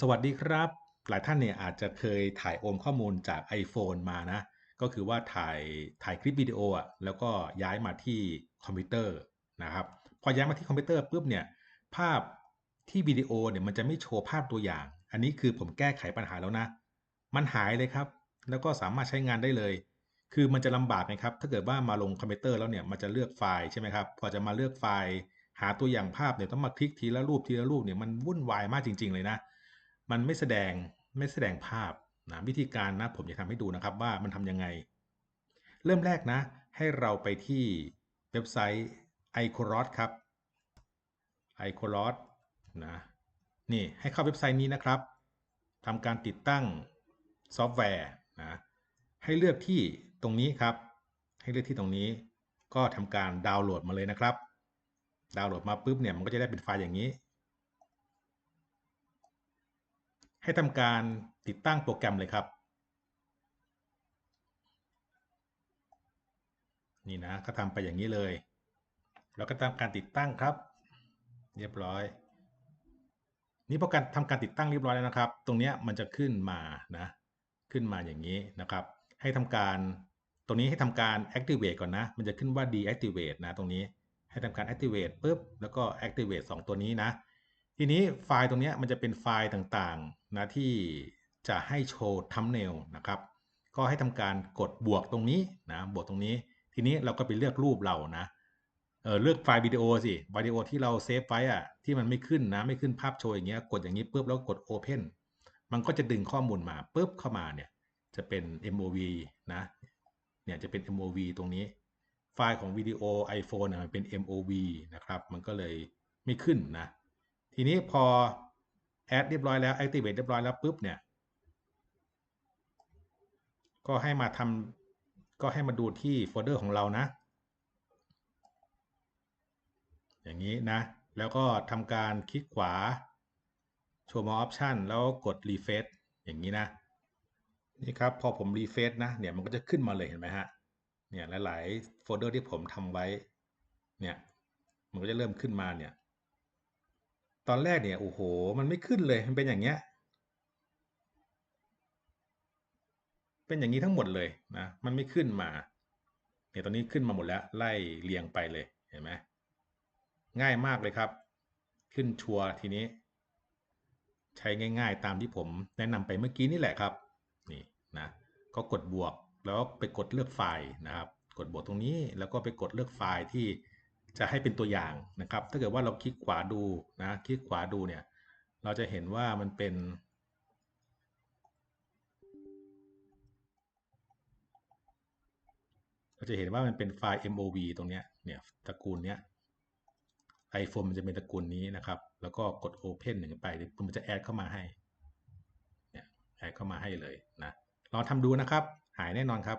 สวัสดีครับ หลายท่านเนี่ยอาจจะเคยถ่ายโอนข้อมูลจาก iPhone มานะ ก็คือว่าถ่ายถ่ายคลิปวิดีโออะแล้วก็ย้ายมาที่คอมพิวเตอร์นะครับ พอย้ายมาที่คอมพิวเตอร์ปุ๊บเนี่ยภาพที่วิดีโอเนี่ยมันจะไม่โชว์ภาพตัวอย่าง อันนี้คือผมแก้ไขปัญหาแล้วนะ มันหายเลยครับ แล้วก็สามารถใช้งานได้เลย คือมันจะลำบากไหมครับ ถ้าเกิดว่ามาลงคอมพิวเตอร์แล้วเนี่ยมันจะเลือกไฟล์ใช่ไหมครับ พอจะมาเลือกไฟล์ หาตัวอย่างภาพเนี่ยต้องมาคลิกทีละรูปทีละรูปเนี่ยมันวุ่นวายมากจริง ๆ เลยนะ มันไม่แสดงไม่แสดงภาพนะวิธีการนะผมจะทำให้ดูนะครับว่ามันทำยังไง เริ่มแรกนะ ให้เราไปที่เว็บไซต์ i c o r o s ครับ i c o r o s นะนี่ให้เข้าเว็บไซต์นี้นะครับทำการติดตั้งซอฟต์แวร์นะให้เลือกที่ตรงนี้ครับ ให้เลือกที่ตรงนี้ ก็ทำการดาวน์โหลดมาเลยนะครับ ดาวน์โหลดมาปุ๊บเนี่ยมันก็จะได้เป็นไฟล์อย่างนี้ ให้ทำการติดตั้งโปรแกรมเลยครับ นี่นะก็ทำไปอย่างนี้เลย แล้วก็ทำการติดตั้งครับ เรียบร้อย นี่พอการทำการติดตั้งเรียบร้อยแล้วนะครับ ตรงนี้มันจะขึ้นมานะ ขึ้นมาอย่างนี้นะครับ ให้ทำการตรงนี้ให้ทำการ activate ก่อนนะ มันจะขึ้นว่า deactivate นะ ตรงนี้ ให้ทำการ activate ปุ๊บ แล้วก็ activate 2 ตัวนี้นะ ทีนี้ไฟล์ตรงนี้มันจะเป็นไฟล์ต่างๆนะที่จะให้โชว์ thumbnail นะครับ ก็ให้ทำการกดบวกตรงนี้นะบวกตรงนี้ ทีนี้เราก็ไปเลือกรูปเรานะเออเลือกไฟล์วิดีโอสิวิดีโอที่เราเซฟไว้อะที่มันไม่ขึ้นนะไม่ขึ้นภาพโชว์อย่างเงี้ยกดอย่างนี้ปุ๊บแล้วกด Open มันก็จะดึงข้อมูลมาปุ๊บเข้ามาเนี่ยจะเป็น MOV นะเนี่ยจะเป็น MOV ตรงนี้ ไฟล์ของวิดีโอ iPhone เนี่ยมันเป็น MOV นะครับ มันก็เลยไม่ขึ้นนะ ทีนี้พอ add เรียบร้อยแล้ว activate เรียบร้อยแล้วปุ๊บเนี่ย ก็ให้มาทำก็ให้มาดูที่โฟลเดอร์ของเรานะ อย่างนี้นะ แล้วก็ทำการคลิกขวา show more option แล้วกด refresh อย่างนี้นะ นี่ครับ พอผม refresh นะ เนี่ยมันก็จะขึ้นมาเลยเห็นไหมฮะ เนี่ยหลาย ๆ โฟลเดอร์ที่ผมทำไว้ เนี่ย มันก็จะเริ่มขึ้นมาเนี่ย ตอนแรกเนี่ย โอ้โห มันไม่ขึ้นเลย มันเป็นอย่างเงี้ย เป็นอย่างนี้ทั้งหมดเลยนะ มันไม่ขึ้นมา เนี่ยตอนนี้ขึ้นมาหมดแล้ว ไล่เรียงไปเลย เห็นไหมง่ายมากเลยครับ ขึ้นชัวร์ทีนี้ ใช้ง่ายๆ ตามที่ผมแนะนำไปเมื่อกี้นี่แหละครับ นี่นะ ก็กดบวกแล้วไปกดเลือกไฟล์นะครับ กดบวกตรงนี้แล้วก็ไปกดเลือกไฟล์ที่ จะให้เป็นตัวอย่างนะครับ ถ้าเกิดว่าเราคลิกขวาดูนะคลิกขวาดูเนี่ยเราจะเห็นว่ามันเป็น เราจะเห็นว่ามันเป็นไฟล์ MOV ตรงเนี้ยเนี่ยตระกูลเนี้ย iPhone มันจะเป็นตระกูลนี้นะครับ แล้วก็กด Open หนึ่งไปมันจะแอดเข้ามาให้เนี่ยแอดเข้ามาให้เลยนะลองทำดูนะครับ หายแน่นอนครับ